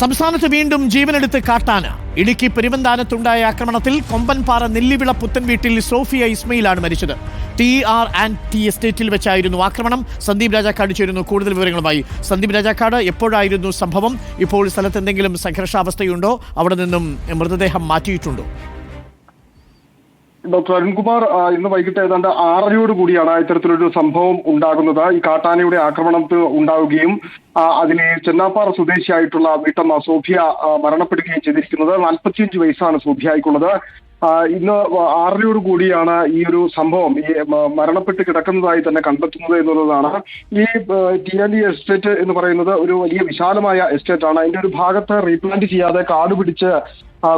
സംസ്ഥാനത്ത് വീണ്ടും ജീവനെടുത്ത് കാട്ടാന. ഇടുക്കി പെരുവന്താനത്തുണ്ടായ ആക്രമണത്തിൽ കൊമ്പൻപാറ നെല്ലിവിള പുത്തൻ വീട്ടിൽ സോഫിയ ഇസ്മയിലാണ് മരിച്ചത്. ടി ആർ ആൻഡ് ടി എസ്റ്റേറ്റിൽ വെച്ചായിരുന്നു ആക്രമണം. സന്ദീപ് രാജാക്കാട് ചേരുന്നു കൂടുതൽ വിവരങ്ങളുമായി. സന്ദീപ് രാജാക്കാട് എപ്പോഴായിരുന്നു സംഭവം? ഇപ്പോൾ സ്ഥലത്ത് എന്തെങ്കിലും സംഘർഷാവസ്ഥയുണ്ടോ? അവിടെ നിന്നും മൃതദേഹം മാറ്റിയിട്ടുണ്ടോ? ഡോക്ടർ അരുൺകുമാർ ഇന്ന് വൈകിട്ട് ഏതാണ്ട് ആറരയോട് കൂടിയാണ് ഇത്തരത്തിലൊരു സംഭവം ഉണ്ടാകുന്നത്. ഈ കാട്ടാനയുടെ ആക്രമണത്തിൽ ഉണ്ടാവുകയും അതിലെ ചെന്നാപ്പാറ സ്വദേശിയായിട്ടുള്ള വീട്ടമ്മ സോഫിയ മരണപ്പെടുകയും ചെയ്തിരിക്കുന്നത്. നാൽപ്പത്തിയഞ്ച് വയസ്സാണ് സോഫിയായിക്കുള്ളത് ഇന്ന് ആറരയോട് കൂടിയാണ് ഈ ഒരു സംഭവം. ഈ മരണപ്പെട്ട് കിടക്കുന്നതായി തന്നെ കണ്ടെത്തുന്നത് എന്നുള്ളതാണ്. ഈ ടി ആൻഡ് എസ്റ്റേറ്റ് എന്ന് പറയുന്നത് ഒരു വലിയ വിശാലമായ എസ്റ്റേറ്റ് ആണ്. അതിന്റെ ഒരു ഭാഗത്ത് റീപ്ലാന്റ് ചെയ്യാതെ കാട് പിടിച്ച്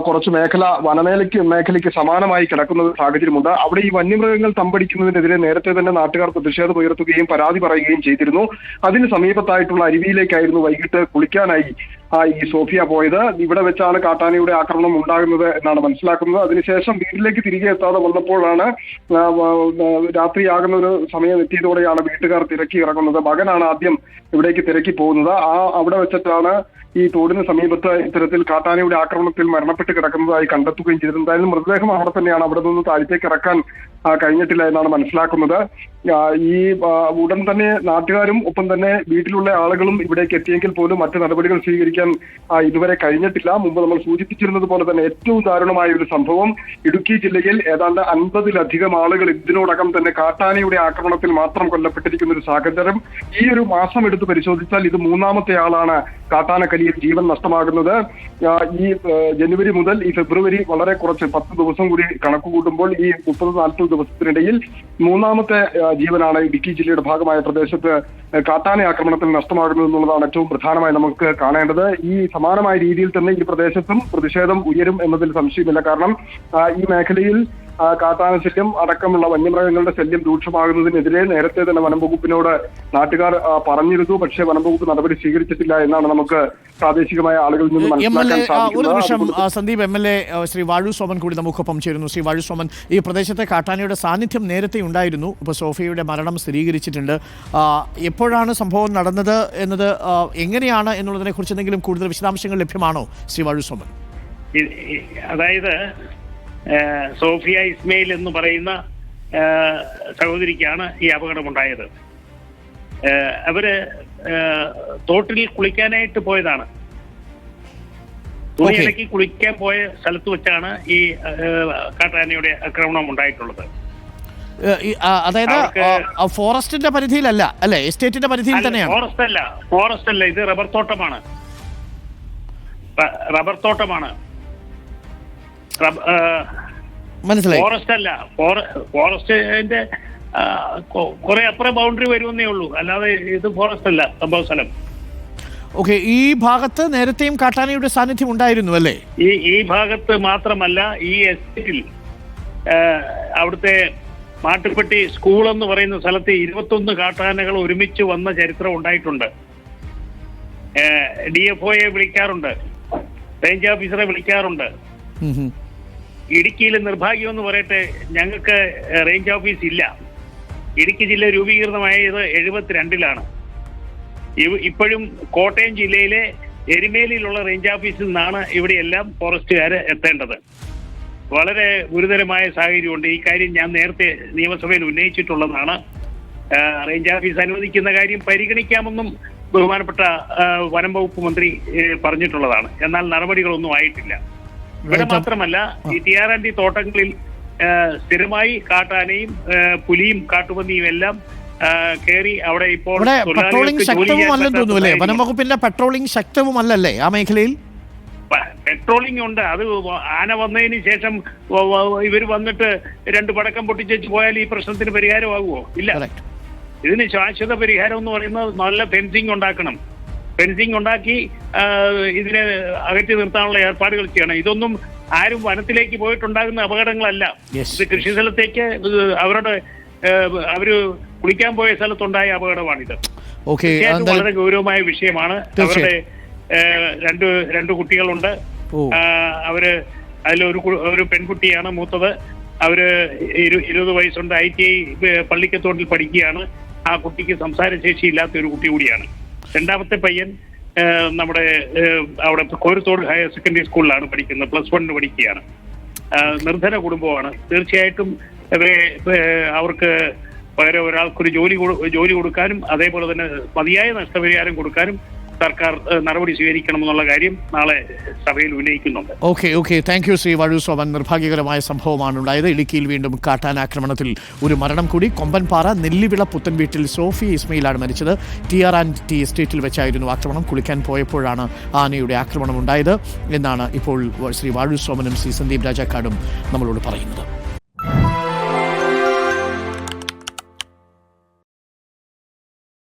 കുറച്ച് മേഖല വനമേലയ്ക്ക് മേഖലയ്ക്ക് സമാനമായി കിടക്കുന്ന ഒരു സാഹചര്യമുണ്ട്. അവിടെ ഈ വന്യമൃഗങ്ങൾ തമ്പടിക്കുന്നതിനെതിരെ നേരത്തെ തന്നെ നാട്ടുകാർ പ്രതിഷേധം ഉയർത്തുകയും പരാതി പറയുകയും ചെയ്തിരുന്നു. അതിന് സമീപത്തായിട്ടുള്ള അരുവിയിലേക്കായിരുന്നു വൈകിട്ട് കുളിക്കാനായി ആ, ഈ സോഫിയ പോയത്. ഇവിടെ വെച്ചാണ് കാട്ടാനയുടെ ആക്രമണം ഉണ്ടാകുന്നത് എന്നാണ് മനസ്സിലാക്കുന്നത്. അതിനുശേഷം വീട്ടിലേക്ക് തിരികെ എത്താതെ വന്നപ്പോഴാണ് രാത്രിയാകുന്ന ഒരു സമയം എത്തിയതോടെയാണ് വീട്ടുകാർ തിരക്കി ഇറങ്ങുന്നത്. മകനാണ് ആദ്യം ഇവിടേക്ക് തിരക്കി പോകുന്നത്. ആ അവിടെ വെച്ചിട്ടാണ് ഈ തോടിന് സമീപത്ത് ഇത്തരത്തിൽ കാട്ടാനയുടെ ആക്രമണത്തിൽ മരണപ്പെട്ട് കിടക്കുന്നതായി കണ്ടെത്തുകയും ചെയ്തു എന്തായാലും മൃതദേഹം അവിടെ തന്നെയാണ്. അവിടെ നിന്ന് താഴത്തേക്ക് ഇറക്കാൻ കഴിഞ്ഞിട്ടില്ല എന്നാണ് മനസ്സിലാക്കുന്നത്. ഈ ഉടൻ തന്നെ നാട്ടുകാരും ഒപ്പം തന്നെ വീട്ടിലുള്ള ആളുകളും ഇവിടേക്ക് എത്തിയെങ്കിൽ പോലും മറ്റ് നടപടികൾ സ്വീകരിക്കാൻ ആ, ഇതുവരെ കഴിഞ്ഞിട്ടില്ല. മുമ്പ് നമ്മൾ സൂചിപ്പിച്ചിരുന്നത് പോലെ തന്നെ ഏറ്റവും ദാരുണമായ ഒരു സംഭവം ഇടുക്കി ജില്ലയിൽ ഏതാണ്ട് അൻപതിലധികം ആളുകൾ ഇതിനോടകം തന്നെ കാട്ടാനയുടെ ആക്രമണത്തിൽ മാത്രം കൊല്ലപ്പെട്ടിരിക്കുന്ന ഒരു സാഹചര്യം ഈ ഒരു മാസം എടുത്ത് പരിശോധിച്ചാൽ ഇത് മൂന്നാമത്തെ ആളാണ് കാട്ടാനക്കലിയിൽ ജീവൻ നഷ്ടമാകുന്നത്. ഈ ജനുവരി മുതൽ ഈ ഫെബ്രുവരി വളരെ കുറച്ച് പത്ത് ദിവസം കൂടി കണക്ക് കൂട്ടുമ്പോൾ ഈ മുപ്പത് നാൽപ്പത് ദിവസത്തിനിടയിൽ മൂന്നാമത്തെ ജീവനാണ് ഇടുക്കി ജില്ലയുടെ ഭാഗമായ പ്രദേശത്ത് കാട്ടാന ആക്രമണത്തിൽ നഷ്ടമാകുന്നത് എന്നുള്ളതാണ് ഏറ്റവും പ്രധാനമായി നമുക്ക് കാണേണ്ടത്. ഈ സമാനമായ രീതിയിൽ തന്നെ ഈ പ്രദേശത്തും പ്രതിഷേധം ഉയരും എന്നതിൽ സംശയമില്ല. കാരണം ഈ മേഖലയിൽ ആ, കാട്ടാന ശല്യം അടക്കമുള്ള വന്യമൃഗങ്ങളുടെ ശല്യം രൂക്ഷമാകുന്നതിനെതിരെ നേരത്തെ തന്നെ വനം വകുപ്പിനോട് നാട്ടുകാർ പറഞ്ഞിരുന്നു. പക്ഷേ വനം വകുപ്പ് നടപടി സ്വീകരിച്ചിട്ടില്ല എന്നാണ് നമുക്ക് പ്രാദേശികമായ ആളുകളിൽ നിന്ന് മനസ്സിലാക്കാൻ ഒരു നിമിഷം ആ, Sandeep M L A Shri Vazhoor Soman കൂടി നമുക്കൊപ്പം ചേരുന്നു. ശ്രീ വാഴു സോമൻ ഈ പ്രദേശത്തെ കാട്ടാനയുടെ സാന്നിധ്യം നേരത്തെ ഉണ്ടായിരുന്നു. ഇപ്പോൾ സോഫിയയുടെ മരണം സ്ഥിരീകരിച്ചിട്ടുണ്ട്. എപ്പോഴാണ് സംഭവം നടന്നത് എന്നത് എങ്ങനെയാണ് എന്നുള്ളതിനെ കുറിച്ച് എന്തെങ്കിലും കൂടുതൽ വിശദാംശങ്ങൾ ലഭ്യമാണോ ശ്രീ വാഴു സോമൻ? അതായത് സോഫിയ ഇസ്മയിൽ എന്ന് പറയുന്ന സഹോദരിക്കാണ് ഈ അപകടമുണ്ടായത്. അവർ തോട്ടിൽ കുളിക്കാനായിട്ട് പോയതാണ്. തുണിയിടയ്ക്ക് കുളിക്കാൻ പോയ സ്ഥലത്ത് വെച്ചാണ് ഈ കാട്ടാനയുടെ ആക്രമണം ഉണ്ടായിട്ടുള്ളത്. അതായത് ഫോറസ്റ്റിന്റെ പരിധിയിലല്ല അല്ലെ? എസ്റ്റേറ്റിന്റെ പരിധിയിൽ തന്നെയാണ്. ഫോറസ്റ്റ് അല്ല ഫോറസ്റ്റ് അല്ല ഇത് റബ്ബർ തോട്ടമാണ്. റബ്ബർ തോട്ടമാണ്. മനസ്സിലായി. ഫോറസ്റ്റ് അല്ല. ഫോറ- ഫോറസ്റ്റിന്റെ കുറെ അപ്പുറം ബൗണ്ടറി വരുമെന്നേ ഉള്ളൂ. അല്ലാതെ ഇത് ഫോറസ്റ്റ് അല്ല സംഭവ സ്ഥലം. ഓക്കെ ഈ ഭാഗത്ത് നേരത്തെയും കാട്ടാനയുടെ സാന്നിധ്യം ഉണ്ടായിരുന്നു അല്ലേ? ഈ ഈ ഭാഗത്ത് മാത്രമല്ല ഈ എസ്റ്റേറ്റിൽ അവിടുത്തെ മാട്ടുപ്പെട്ടി സ്കൂൾ എന്ന് പറയുന്ന സ്ഥലത്ത് ഇരുപത്തൊന്ന് കാട്ടാനകൾ ഒരുമിച്ച് വന്ന ചരിത്രം ഉണ്ടായിട്ടുണ്ട്. ഡി എഫ് ഒയെ വിളിക്കാറുണ്ട്. റേഞ്ച് ഓഫീസറെ വിളിക്കാറുണ്ട്. ഇടുക്കിയിൽ നിർഭാഗ്യം എന്ന് പറയട്ടെ ഞങ്ങൾക്ക് റേഞ്ച് ഓഫീസ് ഇല്ല. ഇടുക്കി ജില്ല രൂപീകൃതമായത് എഴുപത്തിരണ്ടിലാണ്. ഇപ്പോഴും കോട്ടയം ജില്ലയിലെ എരുമേലിയിലുള്ള റേഞ്ച് ഓഫീസിൽ നിന്നാണ് ഇവിടെ എല്ലാം ഫോറസ്റ്റുകാർ എത്തേണ്ടത്. വളരെ ഗുരുതരമായ സാഹചര്യമുണ്ട്. ഈ കാര്യം ഞാൻ നേരത്തെ നിയമസഭയിൽ ഉന്നയിച്ചിട്ടുള്ളതാണ്. റേഞ്ച് ഓഫീസ് അനുവദിക്കുന്ന കാര്യം പരിഗണിക്കാമെന്നും ബഹുമാനപ്പെട്ട വനം വകുപ്പ് മന്ത്രി പറഞ്ഞിട്ടുള്ളതാണ്. എന്നാൽ നടപടികളൊന്നും ആയിട്ടില്ല. ഇവിടെ മാത്രമല്ല ഈ ടി ആർ ആൻഡ് ഡി തോട്ടങ്ങളിൽ സ്ഥിരമായി കാട്ടാനയും പുലിയും കാട്ടുപന്നിയും എല്ലാം കയറി അവിടെ ഇപ്പോൾ പെട്രോളിംഗ് ശക്തവും തോന്നുന്നു അല്ലേ? വനം വകുപ്പിന്റെ പെട്രോളിംഗ് ശക്തവുമല്ലല്ലേ ആ മേഖലയിൽ? പെട്രോളിംഗ് ഉണ്ട്. അത് ആന വന്നതിന് ശേഷം ഇവർ വന്നിട്ട് രണ്ട് പടക്കം പൊട്ടിച്ച് പോയാൽ ഈ പ്രശ്നത്തിന് പരിഹാരമാകുമോ? ഇല്ല. ഇതിന് ശാശ്വത പരിഹാരം എന്ന് പറയുന്നത് നല്ല ഫെൻസിങ് ഉണ്ടാക്കണം. ഫെൻസിങ് ഉണ്ടാക്കി ഇതിനെ അകറ്റി നിർത്താനുള്ള ഏർപ്പാടുകൾ ചെയ്യണം. ഇതൊന്നും ആരും വനത്തിലേക്ക് പോയിട്ടുണ്ടാകുന്ന അപകടങ്ങളല്ല. ഇത് കൃഷി സ്ഥലത്തേക്ക് അവരുടെ അവർ കുളിക്കാൻ പോയ സ്ഥലത്തുണ്ടായ അപകടമാണിത്. വളരെ ഗൗരവമായ വിഷയമാണ്. അവരുടെ രണ്ട് രണ്ട് കുട്ടികളുണ്ട്. അവർ അതിൽ ഒരു ഒരു പെൺകുട്ടിയാണ് മൂത്തത്. അവർ ഇരു- ഇരുപത് വയസ്സുണ്ട്. ഐ ടി ഐ പള്ളിക്കത്തോട്ടിൽ പഠിക്കുകയാണ്. ആ കുട്ടിക്ക് സംസാരശേഷി ഇല്ലാത്ത ഒരു കുട്ടി കൂടിയാണ്. രണ്ടാമത്തെ പയ്യൻ നമ്മുടെ അവിടെ കോരത്തോട് ഹയർ സെക്കൻഡറി സ്കൂളിലാണ് പഠിക്കുന്നത് പ്ലസ് വണ്ണിന് പഠിക്കുകയാണ്. നിർധന കുടുംബമാണ് തീർച്ചയായിട്ടും അവർക്ക് പകരം ഒരാൾക്കൊരു ജോലി ജോലി കൊടുക്കാനും അതേപോലെ തന്നെ മതിയായ നഷ്ടപരിഹാരം കൊടുക്കാനും സർക്കാർ നടപടി സ്വീകരിക്കണമെന്നുള്ള കാര്യം നാളെ സഭയിൽ ഉന്നയിക്കുന്നുണ്ട്. Okay okay thank you Shri Vazhoor Soman. നിർഭാഗ്യകരമായ സംഭവമാണ് ഉണ്ടായത് ഇടുക്കിയിൽ വീണ്ടും കാട്ടാനാക്രമണത്തിൽ ഒരു മരണം കൂടി. കൊമ്പൻപാറ നെല്ലിവിള പുത്തൻ വീട്ടിൽ സോഫി ഇസ്മയിലാണ് മരിച്ചത്. ടി ആർ ആൻഡ് ടി എസ്റ്റേറ്റിൽ വെച്ചായിരുന്നു ആക്രമണം. കുളിക്കാൻ പോയപ്പോഴാണ് ആനയുടെ ആക്രമണം ഉണ്ടായത് എന്നാണ് ഇപ്പോൾ ശ്രീ വാഴു സോമനും ശ്രീ സന്ദീപ് രാജാക്കാടും നമ്മളോട് പറയുന്നത്.